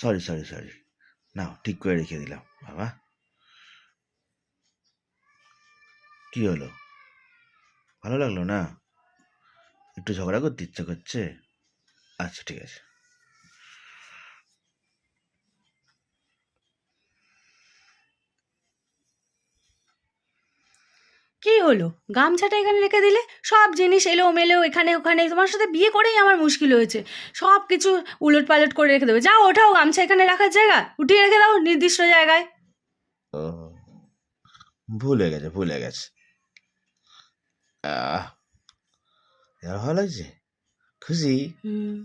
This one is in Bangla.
সরি সরি সরি নাও ঠিক করে রেখে দিলাম বাবা কি হলো ভালো লাগলো না একটু ঝগড়া করতে ইচ্ছে করছে আচ্ছা ঠিক আছে কি হলো? গামছাটা এখানে রেখে দিলে? সব জিনিস এলো মেলো এখানে ওখানে। তোমার সাথে বিয়ে করেই আমার মুশকিল হয়েছে। সব কিছু উলট পালট করে রেখে দেবে। যাও ওঠাও গামছা এখানে রাখার জায়গা। উঠিয়ে রেখে দাও নির্দিষ্ট জায়গায়। ভুলে গেছে ভুলে গেছে। আহ ভালো লাগছে? খুশি? হুম।